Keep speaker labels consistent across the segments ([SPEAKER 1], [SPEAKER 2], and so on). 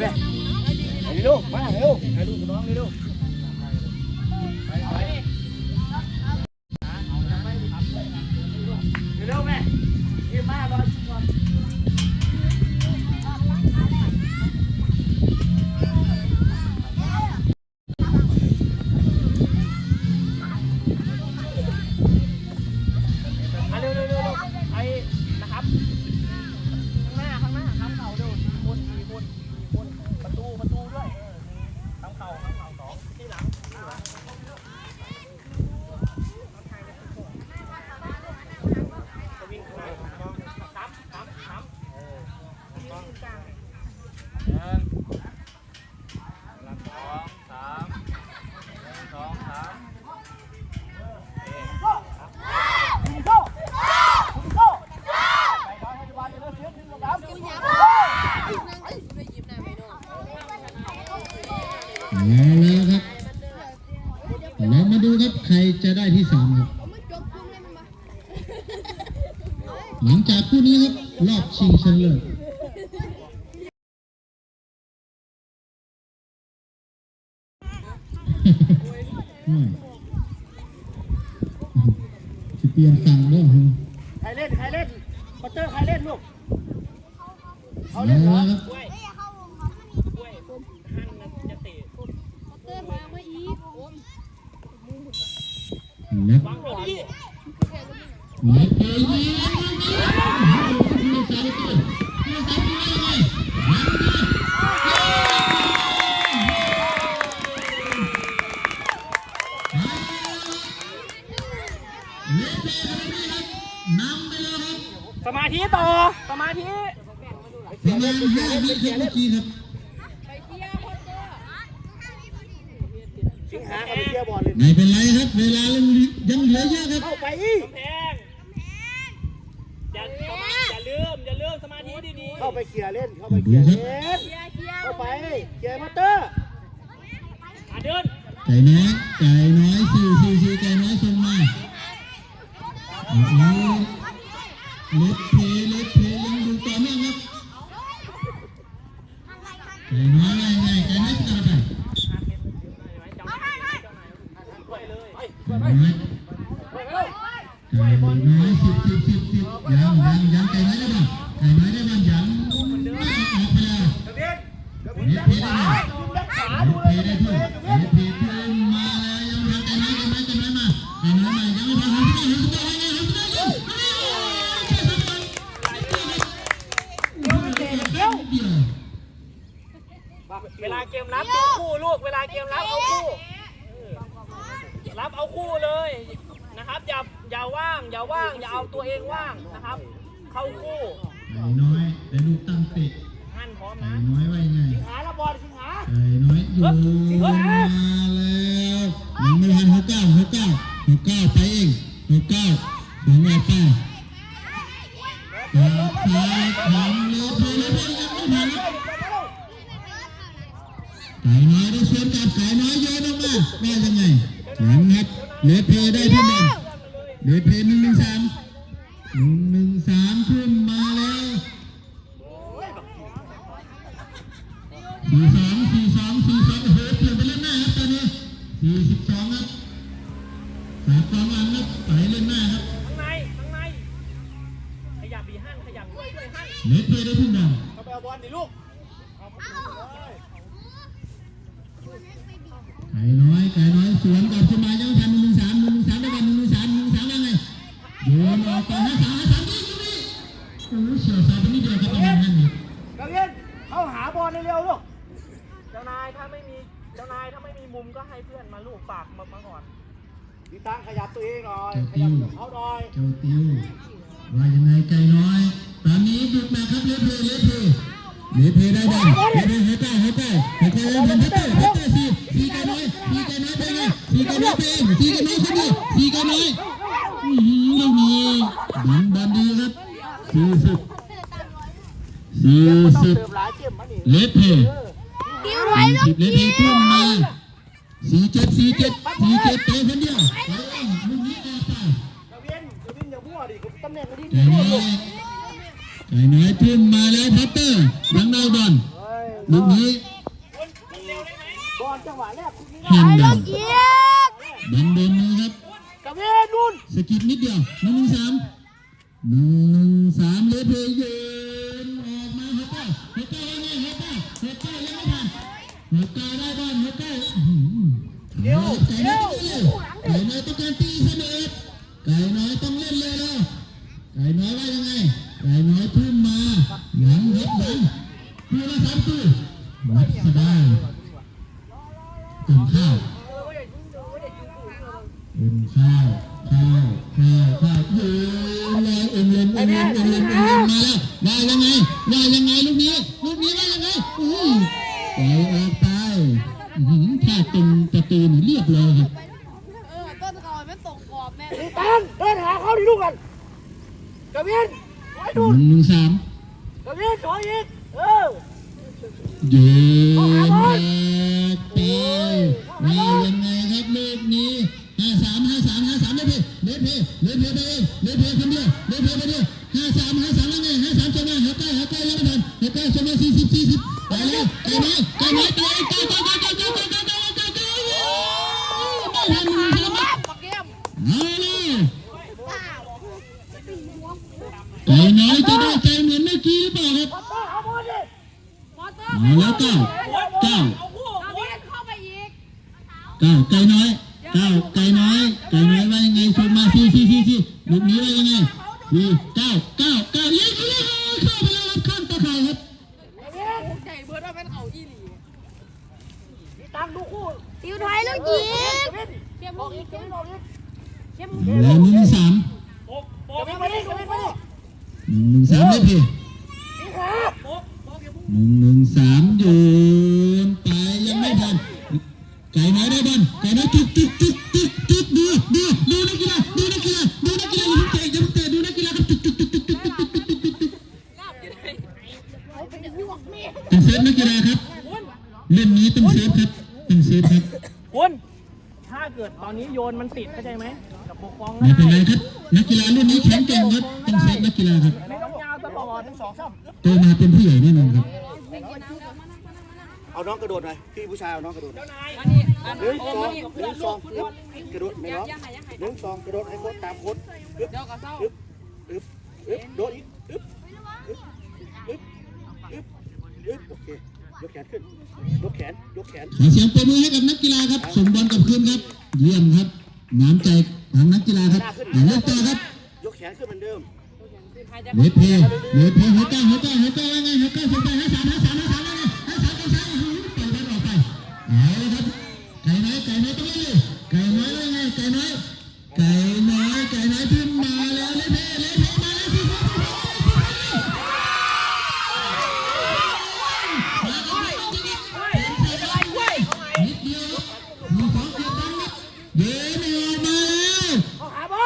[SPEAKER 1] ไหมไอ้ลูกมา
[SPEAKER 2] เร็วไอ้ลูกน้องเร็วไป หนึ่งหลังสองสามหนึ่งสองสามเคคุณโซ่คุณโซ่ไปน้อาเสียถึงลงน้ำ
[SPEAKER 3] กูยับนั่งไปยิ้มหน้าไม่โดน
[SPEAKER 1] เอาแล้วครับเรามาดูครับใครจะได้ที่สามครับ หลังจากคู่นี้ครับรอบชิงชนะเลิศ จะเปลี่ยนฝั่งแล้วเหรอ
[SPEAKER 2] ใครเล่น ใครเล่นบัตเตอร์ใครเล่นลูกเขา
[SPEAKER 1] เอา
[SPEAKER 2] เล่นเหรอ
[SPEAKER 1] แล้วครับ
[SPEAKER 3] เฮ้ยเข้าวงเขาไม่ดีผมหั่นมันจะเตะผมเตอร์มาไม่อีกผม
[SPEAKER 1] เล็บ
[SPEAKER 2] บังเอาดิ
[SPEAKER 1] เล็บไปยิงมีสามตัวมีสามตัวเลยยังดีเล็บไปเลยครับนำไปเลยครับ
[SPEAKER 2] สมาธิต่อ สมาธิ
[SPEAKER 1] ประมาณห้าวิครับเมื่อกี้ครับ
[SPEAKER 3] ไปเที่ยวคนตอร์
[SPEAKER 2] สิงหาเขาไปเชียร์บอลเลย
[SPEAKER 1] ไม่เป็นไรครับ เวลายังยังเหลือเยอะครับ
[SPEAKER 2] เข้าไปอีก
[SPEAKER 4] แพงอย่าอย่าลืมอย่าลืมสมาธิดี
[SPEAKER 2] เข้าไปเคลียร์เล่นเข้าไปเคลียร์เล่น
[SPEAKER 3] เที่ยวเข้า
[SPEAKER 2] ไปเคลียร์บัตเตอร์
[SPEAKER 4] เดิน
[SPEAKER 1] ไก่น้อยไก่น้อย ล้วลาเล็
[SPEAKER 2] ดู
[SPEAKER 1] บ
[SPEAKER 2] เล
[SPEAKER 1] เพ
[SPEAKER 2] ย
[SPEAKER 1] ได้ด้วยเล็บเพเพิ่มมาแล้วยังยังไก่น้อยไก่น้อยไก่น้อยมาไก่น้อยมายังไม่พอหันไปหันไปหันไปหันไปหันไปเดียว
[SPEAKER 4] เวลาเกมรับดูคู่ลูก เวลาเกมรับเอาคู่ รับเอาคู่เลยนะครับ อย่าอย่าว่าง อย่าว่าง อย่าเอาตัวเองว่างนะครับ เข้าคู่
[SPEAKER 1] ไก่น้อยแต่ลูกตั้งเตะ
[SPEAKER 4] หั่นพร้อม
[SPEAKER 1] ไก่
[SPEAKER 4] นะ
[SPEAKER 1] น้อยไว้ไง
[SPEAKER 2] สิงหาแล้วบอลสิงหา
[SPEAKER 1] ไก่น้อยอยู่มาแล้วยังไม่ทันหกเก้าหกเก้าหกเก้าไปเองหกเก้าสวมออกไปจากซ้ายของเลเพเลเพยังไม่ทันไก่น้อยได้สวนกับไก่น้อยโยนออกมาว่ายังไง ยังครับเลเพได้ที่บอลเลเพหนึ่งหนึ่งสามหนึ่งหนึ่งสามขึ้นมาแล้วสี่สองสี่สองสี่สองโอ้โหเปลี่ยนไปเล่นหน้าครับตอนนี้สี่สิบสองครับสามสองอันครับไปเล่นหน้าครับ
[SPEAKER 4] ข้างในข้างในขยับบีหั่นขยับด้วยด้วยหั่น
[SPEAKER 1] เลเพได้ที่บอล
[SPEAKER 2] เข้าไปเอาบอลดิลูก
[SPEAKER 1] ไไก่น้อยไก่น้อยสวนกับขึ้นมายังทันหนึ่งสามหนึ่งสามได้กันหนึ่งสามหนึ่งสามว่าไงโยนออต่อห้าสามห้าสามยิงตรงนี้โอเฉียวสามตรงนี้เดียวครับตรงนั้นนี่กระเรียนเข้าหา
[SPEAKER 2] บอลเร็วๆลูก
[SPEAKER 4] เจ้านายถ้าไม่มีเจ้านายถ้าไม่มีมุมก็ให้เพื่อนมาลูกปากมามาก่อน
[SPEAKER 2] พี่ตั้งขยับตัวเองหน่อยขยับเขาหน่อย
[SPEAKER 1] เจ้าติวว่ายังไงไก่น้อย ตอนนี้บุกมาครับเลเพลเลเพล เฮเปได้บ้างเฮเปเฮเปเฮเปเฮเปเฮเปเฮเปเฮเปสี่สี่กันน้อยสี่กันน้อยไปเลยสี่กันน้อยไปเองสี่กันน้อยคนเดียวสี่กันน้อยลูกนี้ยิงบอไดีครับสี่สิบสี่สิบ
[SPEAKER 2] เลเพ
[SPEAKER 1] สี่สิบเลเพพุ่งมาสี่เจ็ดสี่เจ็ดสี่เจ็ดเตะคนเดียวไปเองลูกนี้ออกไป
[SPEAKER 2] ใจน้อยใจน้
[SPEAKER 1] อยพุ่งมาแล้วพัตเตอร์ ยังได้บอล
[SPEAKER 2] เฮ้ย
[SPEAKER 1] ลูกนี้
[SPEAKER 2] บอลจังหวะแรกคุณนี่
[SPEAKER 1] แฮนด์ดัน
[SPEAKER 3] เยียบ
[SPEAKER 1] ดันนมือครับ
[SPEAKER 2] กวินนู่น
[SPEAKER 1] สกิดนิดเดียวหนึ่งสามหนึ่งสามเลเพย์ยืนออกมาฮัตเตอร์ฮัตเตอร์ยังไงฮัตเตอร์ฮัตเตอร์ยังไม่ทันฮัตเตอร์ได้บอลฮัตเตอร์เดี๋ยวไก่น้อยไก่น้อยต้องการตีเสมอไก่น้อยต้องเล่นเลยแล้วไก่น้อยว่ายังไงไก่น้อยทุ่มมาหลังเฮ็ดห ลังตัวละสามตัววัดสบายตื่นข้าวเอ็มข้าวข้าวข้าวข้าวเฮ้ยมาเอ็มเล่นเอ็มเล่นเอ็มเล่นเอ็มเล่นมาแล้วว่ายังไงว่ายังไงลูกนี้ลูกนี้ว่ายังไงอุ้ยปล่อยออกไปอื้อหือถ้าเป็นประตูนี่เรียบร้อยครับ
[SPEAKER 3] เออต้นคอยไม่ตกกรอบแน่
[SPEAKER 2] พี่ตั้งเดินหาเขาดิลูกกันกวินไว้
[SPEAKER 1] ห
[SPEAKER 2] นู่น
[SPEAKER 1] นึ่งหนึ่งสาม
[SPEAKER 2] กวินถอยอีก เออ
[SPEAKER 1] ดินออกไปว่ายังไงครับลูกนี้ห้าสามห้าสามห้าสามเลเพเลเพเลเพไปเองเลเพคนเดียวเลเพไปเดียวห้าสามห้าสามแล้วไงห้าสามชนะหัวใกล้หัวใกล้แล้วไม่ทันหัวใกล้ชนะสี่สิบสี่สิบไปแล้วไก่ไม้ไก่ไม้ตัวเองไก่ไก่ไก่ไก่ไก่ไก่ไก่ไก่ไก่ไก่ไม่ทันมึงทำไม
[SPEAKER 3] ปักเกม
[SPEAKER 1] เอาเลย
[SPEAKER 3] ป้าบอก
[SPEAKER 1] ไก่น้อยจะได้ใจเหมือนเมื่อกี้หรือเปล่าครับ
[SPEAKER 2] เอาบอลดิ
[SPEAKER 3] มา
[SPEAKER 1] แล้วเก้าเก้า
[SPEAKER 4] เก้า
[SPEAKER 1] ไก่น้อยเก้าไก่น้อยไก่น้อยว่ายังไงชมมาซีซีซีซีลูกนี้ว่ายังไงดีเก้าเก้าเก้ายิงยิงเข้าไปแล้วครับข้างตะข่ายครับ
[SPEAKER 3] ไก่เบิร์ดว่าเป็นเขาอีหลี
[SPEAKER 2] ตังดูคู่
[SPEAKER 3] ติวถอย
[SPEAKER 2] แล้วยิง
[SPEAKER 1] แล้วหนึ่งสามหนึ่งสามได้พี่ เตซฟนักีฬาครับล่นนี้ตึงเซฟครับตึงเซฟครับ
[SPEAKER 4] คุณถ้าเกิดตอนนี้โยนมันติดเข้าใจไหมกับปกป้อง
[SPEAKER 1] ไม่เป็นไรครับ นักกีฬารุ่นนี้แข็งแกร่งครับตึงเซฟนักกีฬาครับ
[SPEAKER 4] ไตัว
[SPEAKER 2] มา
[SPEAKER 1] เป็นผู้ใหญ่แน่นอนครับ
[SPEAKER 2] น้องกระโดดหน่อยพี่ผู้ชายเอาน้องกระโดดหน่อย
[SPEAKER 4] เจ้านาย
[SPEAKER 2] หนึ่งสองหนึ่งสองอึ๊บกระโดดไม่น้องหนึ่งสองกระโดดให้โค้ชตามโค้ชอึ๊บอึ๊บอึ๊บอึ๊บโดดอีกอึ๊บอึ๊บอึ๊บอึ๊บอึ๊บโอเคยกแขนขึ้นยกแขนยกแขน
[SPEAKER 1] ขอเสียงปรบมือให้กับนักกีฬาครับส่งบอลกลับคืนครับ เยี่ยมครับน้ำใจของนักกีฬาครับอ่าเล่นต่อครับ
[SPEAKER 2] ยกแขนขึ้นเหมือนเดิม
[SPEAKER 1] เลดเพย์เลดเพย์หัวก้าหัวก้าหัวก้าว่าไงหัวก้าส่งไปให้สามให้สามให้สามว่าไงให้สาม ก่น้อยไก่น้อยต้องเล่นเลยไก่น้อยว่าไงไก่น้อยไก่น้อยไก่น้อยขึ้นมาแล้วเลดเพย์เลดเพย์มาแล้วที่สุดนิดเดียวมีสองเกียร์ตังครับเดินออกมาแล้ว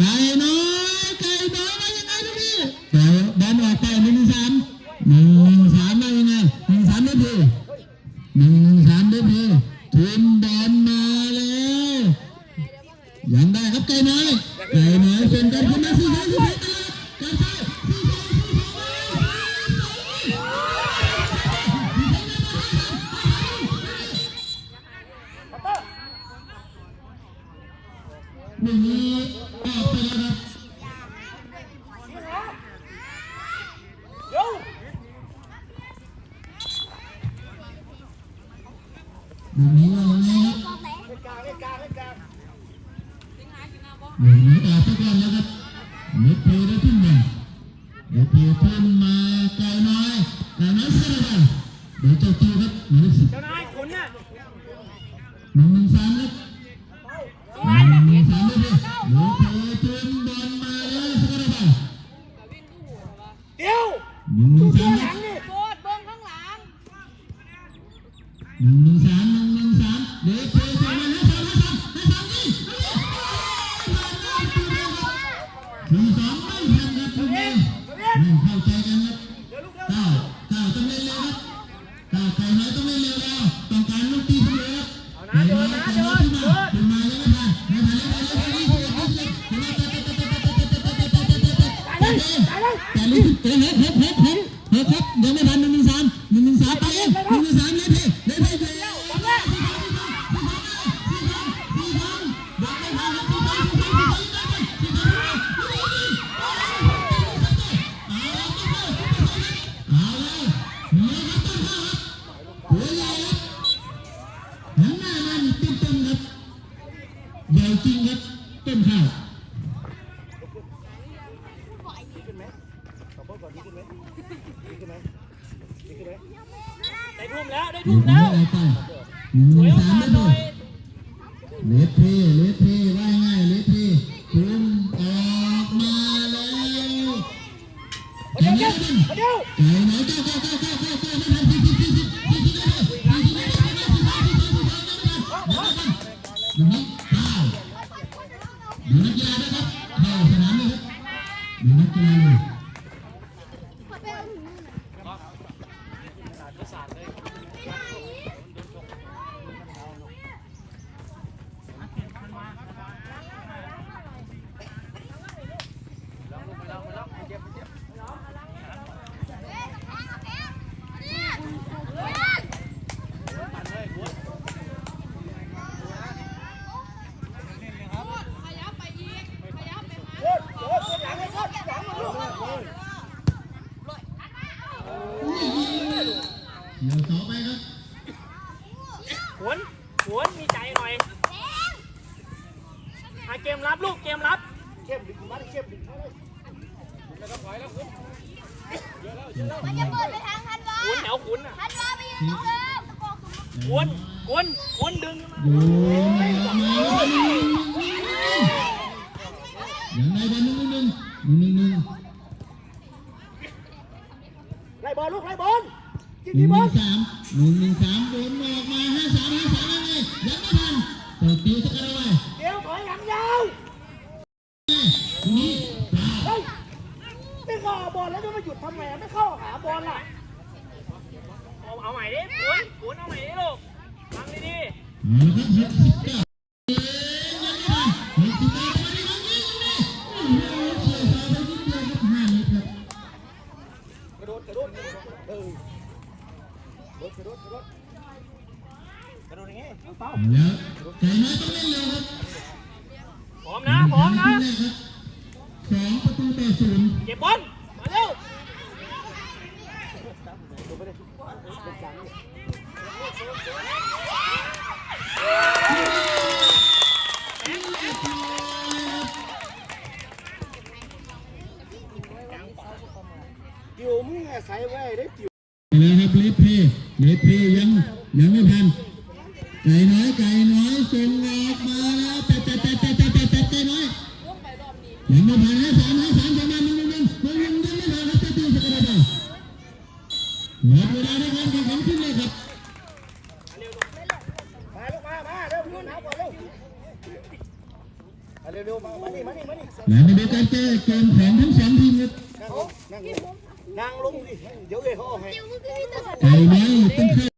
[SPEAKER 1] ไก่น้อยไก่น้อยว่ายังไงลูกพี่ไก่ดันออกไปหนึ่งสามหนึ่งสามว่ายังไงหนึ่งสามได้พีหนึ่งสามได้พี ทีมบอลมาแล้วยังได้ครับไก่น้อยไก่น้อยเป็นกันขึ้นมาสี่สามสี่ แบบนี้ว่ายังไงครับหนึ่งนี้ออกทุกคนแล้วครับมิดเพลได้ที่หนึ่งมิดเพลขึ้นมาไกลน้อยไกลน้อยเสียเลยเดี๋ยวเจ้าตัวครับหมายเลขสิบ
[SPEAKER 4] เจ้านายขนเนี่ย
[SPEAKER 1] หนึ่งหนึ่งสามครับหนึ่งหนึ่งสามเลยมิดเพลขึ้นบอลมาแล้วเสียเลยเดี๋ยว แล้วแต่ลูกเตะเฮ้ยเฮ้ยเฮ้ยเฮ้ยเฮ้ยครับยังไม่ทันหนึ่งหนึ่งสามหนึ่งหนึ่งสามไปเองหนึ่งหนึ่งสามเล่นเพ่เล่นเพ่เล้วเนื้อครับต้นข้าวจริงครับต้นข้าว
[SPEAKER 2] ขึ้นไหมขอบอกก่อนดีขึ้นไหมดีขึ้นไหมดีขึ้นไหม
[SPEAKER 4] ได้ ทุ่มแล้วได้
[SPEAKER 1] หนึ่
[SPEAKER 4] ทุ่
[SPEAKER 1] ง
[SPEAKER 4] มแล้ว
[SPEAKER 1] ไปหนึ่ง
[SPEAKER 4] สวย
[SPEAKER 1] สาม
[SPEAKER 4] มาก
[SPEAKER 1] ไม่
[SPEAKER 4] ห
[SPEAKER 1] พ
[SPEAKER 4] น่
[SPEAKER 1] อ
[SPEAKER 4] อย
[SPEAKER 1] เลทเทเลทเทว่าง่ายเลทเทคุมออกมาแล้วไก่ไหนกันไก่ไหนเก้าเก้าเก้าเก้าเก้าเก้าไม่ทันสี่สิบสี่สิบสี่สิบได้เลยสี่สิบได้เลยสี่สิบได้เลยสี่สิบได้เลยสี่สิบได้เลยอย่างนี้ข้าวดูนักกีฬาด้วยครับเข้าสนามเลยครับดูนักกีฬาเลย เดี๋ยวต่อไปครับ
[SPEAKER 4] หวนหวนมีใจหน่อยอาเกมรับลูกเกมรับ
[SPEAKER 2] เข้มดึงมาดิเข้มดึงมาเลย
[SPEAKER 3] มันจะเปิดไปทางทั นวา
[SPEAKER 4] ขุนแถวขุนอะ
[SPEAKER 3] ทันวาไปยืนตรงเดิมตะโกน
[SPEAKER 4] ขวนขวนขวนดึงขึ้นมา
[SPEAKER 1] โอ้ยมาอย่างไรบ้างหนึ่งหนึ่งหนึ่งหนึ่งหนึ่ง
[SPEAKER 2] ไล่บอลลูกไล่บอลกิน
[SPEAKER 1] หนึ่
[SPEAKER 2] ที่
[SPEAKER 1] ง
[SPEAKER 2] บอล
[SPEAKER 1] สามหนึ่งหนึ่งสามโดนออกมาห้าสามห้าสามยังไงยังไม่ทันเปิดตีสักอะไร
[SPEAKER 2] เดี๋ยวถอยหลังยาว
[SPEAKER 1] นี่
[SPEAKER 2] เฮ้ยไม่เข้าหาบอลแล้วจะมาหยุดทำไงไม่เข้าหาบอลล่ะ
[SPEAKER 4] เอาใหม่ดิขวนขวนเอาใหม่ดิลูกฟังดี
[SPEAKER 1] เอาละครับหกสิบเก้ายังไม่ทันหกสิบเก้ามาดิมาดิมาดิโอ้โหเฉียวสาวไปนิดเดียวครับห้าเมตรครับ
[SPEAKER 2] กระโดดกระโดดเออกระโดดกระโดดกระโดดกระโดดยังไงเป้า
[SPEAKER 1] แล้วไก่น้อยต้องเล่นเร็วครับ
[SPEAKER 4] ๆพร้อมนะพร้อมนะ
[SPEAKER 1] ครึ่งแรกครับสองประตูต่อศูนย์
[SPEAKER 4] เก็บบอลมาเร็ว
[SPEAKER 2] ดูไปเลยเป็นกลางนี่ จิ๋วมึงอาศัยไว้ได้จิ๋ว
[SPEAKER 1] แล้วครับเลดเพย์เลดเพย์ยังยังไม่ทันไก่น้อยไก่น้อยส่งออกมาแล้วแต่แต่แต่แต่แต่แต่แต่ไก่น้อ ยังไม่ทันให้สามให้สามประมาณหนึ่งหนึ่งหนึ่งหนึ่งหนึ่งยังไม่ทันครับจะตีสกัดได้หมดเวลาในการแข่งขันขึ้นเลยครับ
[SPEAKER 2] มาลูกมามาเร็วยืนหาบอลเร็วเร็วเร็วมามานี่มานี่มานี่
[SPEAKER 1] และมาดูการแก้เกมของทั้งสองทีมครับ
[SPEAKER 2] นั่งลงดิเดี๋ยวเอ้ยเขาเอาให้
[SPEAKER 3] ติวมึงก็มีแต่
[SPEAKER 1] ไก่น้อยต้อง